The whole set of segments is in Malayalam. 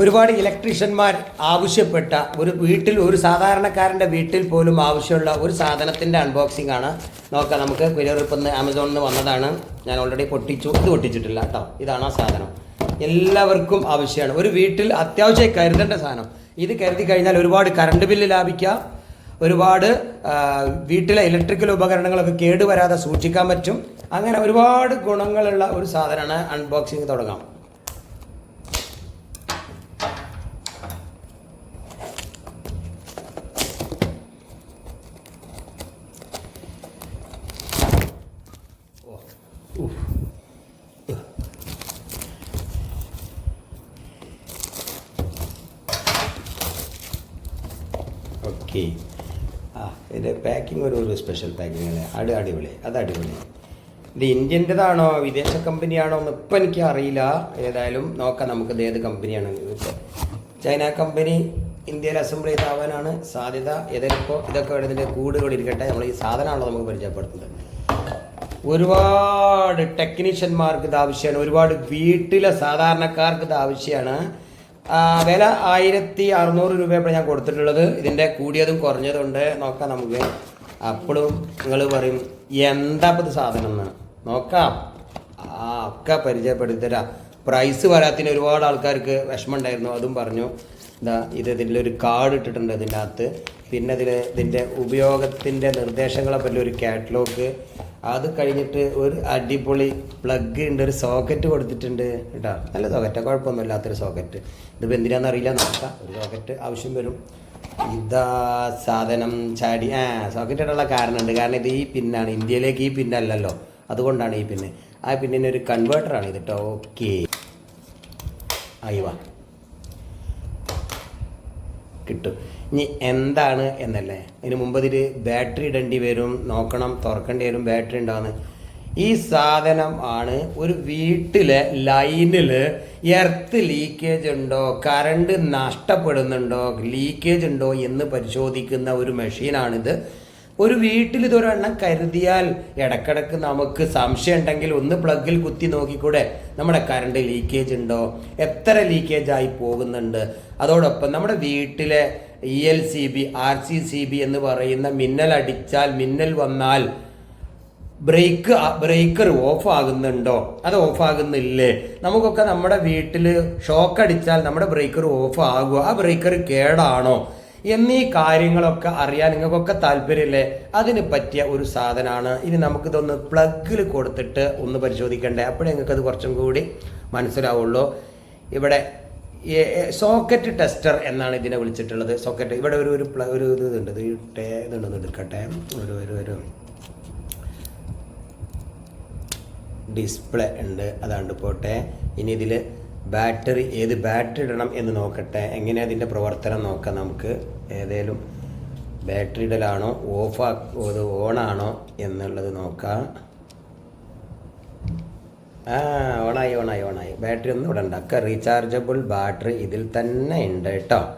ഒരുപാട് ഇലക്ട്രീഷ്യന്മാർ ആവശ്യപ്പെട്ട ഒരു വീട്ടിൽ ഒരു സാധാരണക്കാരന്റെ വീട്ടിൽ പോലും ആവശ്യമുള്ള ഒരു സാധനത്തിന്റെ അൺബോക്സിംഗ് ആണ്. നോക്കാം നമുക്ക് ഇന്ന് ആമസോണിൽ നിന്ന് വന്നതാണ്. ഞാൻ ഓൾറെഡി പൊട്ടിച്ചു. ഇത് പൊട്ടിച്ചിട്ടില്ല കേട്ടോ. ഇതാണ് ആ സാധനം. എല്ലാവർക്കും ആവശ്യമാണ്. ഒരു വീട്ടിൽ അത്യാവശ്യമായി കരുതേണ്ട സാധനം. ഇത് കരുതി കഴിഞ്ഞാൽ ഒരുപാട് കറണ്ട് ബില്ല് ലാഭിക്കാം. ഒരുപാട് വീട്ടിലെ ഇലക്ട്രിക്കൽ ഉപകരണങ്ങളൊക്കെ കേടുവരാതെ സൂക്ഷിക്കാൻ പറ്റും. അങ്ങനെ ഒരുപാട് ഗുണങ്ങളുള്ള ഒരു സാധനമാണ് അൺബോക്സിങ് തുടങ്ങാം. ഓക്കെ ആ ഇതിന്റെ പാക്കിംഗ് ഒരു ഒരു സ്പെഷ്യൽ പാക്കിംഗ് ആണ്. അടി അടിപൊളി. അത് അടിപൊളി. ഇത് ഇന്ത്യന്റെതാണോ? വിദേശ കമ്പനിയാണോ എന്ന് ഇപ്പം എനിക്ക് അറിയില്ല. ഏതായാലും നോക്കാം നമുക്ക് ഇത് ഏത് കമ്പനിയാണ് ചൈന കമ്പനി ഇന്ത്യയിൽ അസംബിൾ ചെയ്താവാനാണ് സാധ്യത. ഏതായാലും ഇതൊക്കെ ഇതിന്റെ കൂടുകൾ ഇരിക്കട്ടെ. നമ്മൾ ഈ സാധനമാണല്ലോ നമുക്ക് പരിചയപ്പെടുത്തുന്നത്. ഒരുപാട് ടെക്നീഷ്യന്മാർക്ക് ഇത് ആവശ്യമാണ്. ഒരുപാട് വീട്ടിലെ സാധാരണക്കാർക്ക് ഇത് ആവശ്യമാണ്. വില ആയിരത്തി അറുന്നൂറ് രൂപയാണ് ഞാൻ കൊടുത്തിട്ടുള്ളത്. ഇതിന്റെ കൂടിയതും കുറഞ്ഞതും ഉണ്ട്. നോക്കാം നമുക്ക്. അപ്പോഴും നിങ്ങൾ പറയും എന്താ ഇപ്പം സാധനം എന്ന്? നോക്കാം. ആ ഒക്കെ പരിചയപ്പെടുത്തരാ പ്രൈസ് വരാത്തിന് ഒരുപാട് ആൾക്കാർക്ക് വിഷമം ഉണ്ടായിരുന്നു അതും പറഞ്ഞു. എന്താ ഇത് ഒരു കാർഡ് ഇട്ടിട്ടുണ്ട് ഇതിന്റെ അകത്ത്. പിന്നെ ഇതിൽ ഇതിന്റെ ഉപയോഗത്തിന്റെ നിർദ്ദേശങ്ങളെ പറ്റി ഒരു കാറ്റലോഗ് അത് കഴിഞ്ഞിട്ട് ഒരു അടിപൊളി പ്ലഗ് ഉണ്ട് ഒരു സോക്കറ്റ് കൊടുത്തിട്ടുണ്ട്. കേട്ടോ? നല്ല സോക്കറ്റ് കുഴപ്പമൊന്നുമില്ലാത്തൊരു സോക്കറ്റ് ഇതിപ്പോൾ എന്തിനാന്ന് അറിയില്ല നോക്കാം. ഒരു സോക്കറ്റ് ആവശ്യം വരും. ഇതാ സാധനം ചാടി. ആ സോക്കറ്റ് ഇടാനുള്ള കാരണമുണ്ട്. കാരണം ഇത് ഈ പിന്നാണ്. ഇന്ത്യയിലേക്ക് ഈ പിന്നല്ലല്ലോ. അതുകൊണ്ടാണ് ഈ പിന്നെ. ആ പിന്നിന് ഒരു കൺവേർട്ടറാണ് ഇത് കേട്ടോ ഓക്കെ ആയി വാ. കിട്ടും. ഇനി എന്താണ് എന്നല്ലേ? ഇതിന് മുമ്പ് ഇതിൽ ബാറ്ററി ഇടേണ്ടി വരും നോക്കണം തുറക്കേണ്ടി വരും ബാറ്ററി ഉണ്ടാവുന്നത് ഈ സാധനം ആണ് ഒരു വീട്ടിലെ ലൈനിൽ എർത്ത് ലീക്കേജ് ഉണ്ടോ കറണ്ട് നഷ്ടപ്പെടുന്നുണ്ടോ ലീക്കേജ് ഉണ്ടോ എന്ന് പരിശോധിക്കുന്ന ഒരു മെഷീനാണിത്. ഒരു വീട്ടിൽ ഇതൊരെണ്ണം കരുതിയാൽ ഇടക്കിടക്ക് നമുക്ക് സംശയം ഉണ്ടെങ്കിൽ ഒന്ന് പ്ലഗിൽ കുത്തി നോക്കിക്കൂടെ. നമ്മുടെ കറണ്ട് ലീക്കേജ് ഉണ്ടോ? എത്ര ലീക്കേജ് ആയി പോകുന്നുണ്ട്? അതോടൊപ്പം നമ്മുടെ വീട്ടിലെ E L C B R C C B എന്ന് പറയുന്ന മിന്നൽ അടിച്ചാൽ മിന്നൽ വന്നാൽ ബ്രേക്ക് ബ്രേക്കർ ഓഫ് ആകുന്നുണ്ടോ? അത് ഓഫ് ആകുന്നില്ലേ? നമുക്കൊക്കെ നമ്മുടെ വീട്ടിൽ ഷോക്ക് അടിച്ചാൽ നമ്മുടെ ബ്രേക്കർ ഓഫ് ആകുമോ ആ ബ്രേക്കർ കേടാണോ? എന്നീ കാര്യങ്ങളൊക്കെ അറിയാൻ നിങ്ങൾക്കൊക്കെ താല്പര്യമില്ലേ? അതിന് പറ്റിയ ഒരു സാധനമാണ് ഇനി നമുക്കിതൊന്ന് പ്ലഗിൽ കൊടുത്തിട്ട് ഒന്ന് പരിശോധിക്കണ്ടേ? അപ്പോഴേ നിങ്ങൾക്കത് കുറച്ചും കൂടി മനസ്സിലാവുള്ളൂ. ഇവിടെ സോക്കറ്റ് ടെസ്റ്റർ എന്നാണ് ഇതിനെ വിളിച്ചിട്ടുള്ളത്. സോക്കറ്റ് ഇവിടെ ഒരു ഒരു ഒരു ഇത് ഇതുണ്ട്. ഇത് ടേ ഇതുണ്ടെന്ന് എടുക്കട്ടെ. ഒരു ഒരു ഒരു ഡിസ്പ്ലേ ഉണ്ട്. അതാണ്ട് പോട്ടെ. ഇനി ഇതിൽ ബാറ്ററി ഏത് ബാറ്ററി ഇടണം എന്ന് നോക്കട്ടെ. എങ്ങനെ അതിന്റെ പ്രവർത്തനം നോക്കാം നമുക്ക്? ഏതേലും ബാറ്ററി ഇടലാണോ ഓഫ് അത് ഓണാണോ എന്നുള്ളത് നോക്കാം. ആ ഓണായി ഓണായി ഓണായി. ബാറ്ററി ഒന്നും ഇവിടെ ഉണ്ടാക്കുക റീചാർജബിൾ ബാറ്ററി ഇതിൽ തന്നെ ഉണ്ട് കേട്ടോ.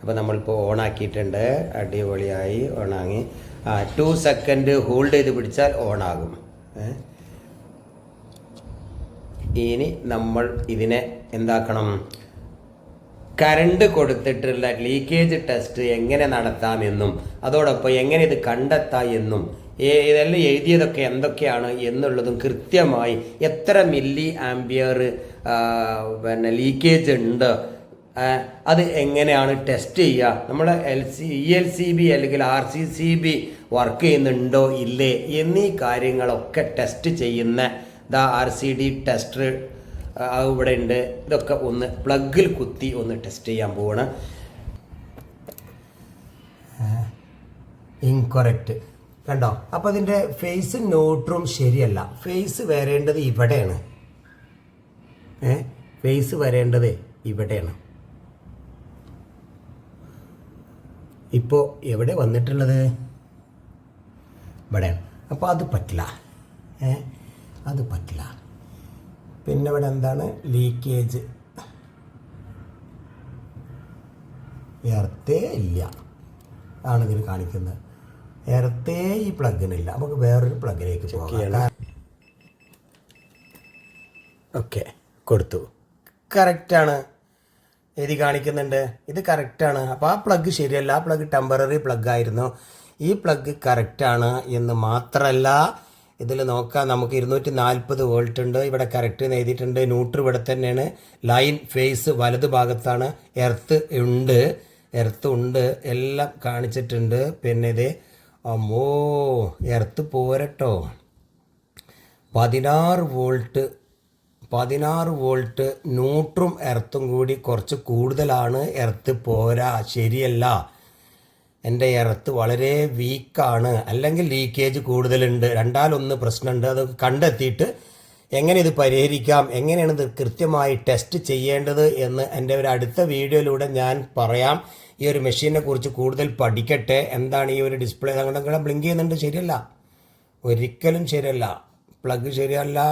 അപ്പോൾ നമ്മളിപ്പോൾ ഓണാക്കിയിട്ടുണ്ട്. അടിപൊളിയായി ഓണാങ്ങി. ആ ടു സെക്കൻഡ് ഹോൾഡ് ചെയ്ത് പിടിച്ചാൽ ഓണാകും. ഏ? ഇനി നമ്മൾ ഇതിനെ എന്താക്കണം? കറണ്ട് കൊടുത്തിട്ടുള്ള ലീക്കേജ് ടെസ്റ്റ് എങ്ങനെ നടത്താമെന്നും അതോടൊപ്പം എങ്ങനെ ഇത് കണ്ടെത്താം എന്നും ഇതെല്ലാം എഴുതിയതൊക്കെ എന്തൊക്കെയാണ് എന്നുള്ളതും കൃത്യമായി എത്ര മില്ലി ആംബിയർ പിന്നെ ലീക്കേജ് ഉണ്ട് അത് എങ്ങനെയാണ് ടെസ്റ്റ് ചെയ്യുക? നമ്മൾ L C E L C B അല്ലെങ്കിൽ R C C B work ചെയ്യുന്നുണ്ടോ ഇല്ലേ എന്നീ കാര്യങ്ങളൊക്കെ ടെസ്റ്റ് ചെയ്യുന്ന the R C D tester ഇവിടെ ഉണ്ട്. ഇതൊക്കെ ഒന്ന് പ്ലഗിൽ കുത്തി ഒന്ന് ടെസ്റ്റ് ചെയ്യാൻ പോവാണ്. ഇൻകൊറക്റ്റ് കണ്ടോ? അപ്പോൾ അതിന്റെ ഫേസ് ന്യൂട്രും ശരിയല്ല. ഫേസ് വരേണ്ടത് ഇവിടെയാണ്. ഏ ഫേസ് വരേണ്ടത് ഇവിടെയാണ്. ഇപ്പോൾ എവിടെ വന്നിട്ടുള്ളത്? ഇവിടെയാണ്. അപ്പോൾ അത് പറ്റില്ല. ഏ അത് പറ്റില്ല. പിന്നെ ഇവിടെ എന്താണ്? ലീക്കേജ് എർത്തേ ഇല്ല. ആണ് ഇതിൽ കാണിക്കുന്നത്. എർത്തേ ഈ പ്ലഗിനില്ല നമുക്ക് വേറൊരു പ്ലഗിലേക്ക് പോകാം. ഓക്കെ കൊടുത്തു. കറക്റ്റാണ് എഴുതി കാണിക്കുന്നുണ്ട്. ഇത് കറക്റ്റാണ് അപ്പോൾ ആ പ്ലഗ് ശരിയല്ല. ആ പ്ലഗ് ടെമ്പററി പ്ലഗ് ആയിരുന്നു. ഈ പ്ലഗ് കറക്റ്റാണ് എന്ന് മാത്രമല്ല ഇതിൽ നോക്കാം. നമുക്ക് ഇരുന്നൂറ്റി നാൽപ്പത് വോൾട്ട് ഉണ്ട്. ഇവിടെ കറക്റ്റ് എന്ന് എഴുതിയിട്ടുണ്ട്. ന്യൂട്രൽ ഇവിടെ തന്നെയാണ്. ലൈൻ ഫേസ് വലത് ഭാഗത്താണ്. എർത്ത് ഉണ്ട്. എർത്ത് ഉണ്ട്. എല്ലാം കാണിച്ചിട്ടുണ്ട്. പിന്നെ ഇത് അമ്മോ എർത്ത് പോരട്ടോ. പതിനാറ് വോൾട്ട് പതിനാറ് വോൾട്ട് ന്യൂട്രും എർത്തും കൂടി കുറച്ച് കൂടുതലാണ്. എർത്ത് പോരാ. ശരിയല്ല. എന്റെ എർത്ത് വളരെ വീക്കാണ്. അല്ലെങ്കിൽ ലീക്കേജ് കൂടുതലുണ്ട്. രണ്ടാലൊന്ന് പ്രശ്നമുണ്ട്. അത് കണ്ടെത്തിയിട്ട് എങ്ങനെ ഇത് പരിഹരിക്കാം? എങ്ങനെയാണ് ഇത് കൃത്യമായി ടെസ്റ്റ് ചെയ്യേണ്ടത് എന്ന് എന്റെ ഒരു അടുത്ത വീഡിയോയിലൂടെ ഞാൻ പറയാം. ഈ ഒരു മെഷീനെ കുറിച്ച് കൂടുതൽ പഠിക്കട്ടെ. എന്താണ് ഈ ഒരു ഡിസ്പ്ലേ? അങ്ങനെ ബ്ലിങ്ക് ചെയ്യുന്നുണ്ട്. ശരിയല്ല. ഒരിക്കലും ശരിയല്ല. പ്ലഗ് ശരിയല്ല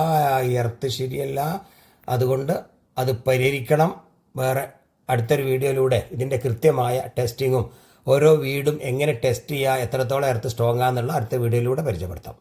എർത്ത് ശരിയല്ല. അതുകൊണ്ട് അത് പരിഹരിക്കണം. വേറെ അടുത്തൊരു വീഡിയോയിലൂടെ ഇതിന്റെ കൃത്യമായ ടെസ്റ്റിങ്ങും ഓരോ വീടും എങ്ങനെ ടെസ്റ്റ് ചെയ്യുക എത്രത്തോളം എർത്ത് സ്ട്രോങ് ആണെന്നുള്ള അടുത്ത വീഡിയോയിലൂടെ പരിചയപ്പെടുത്താം.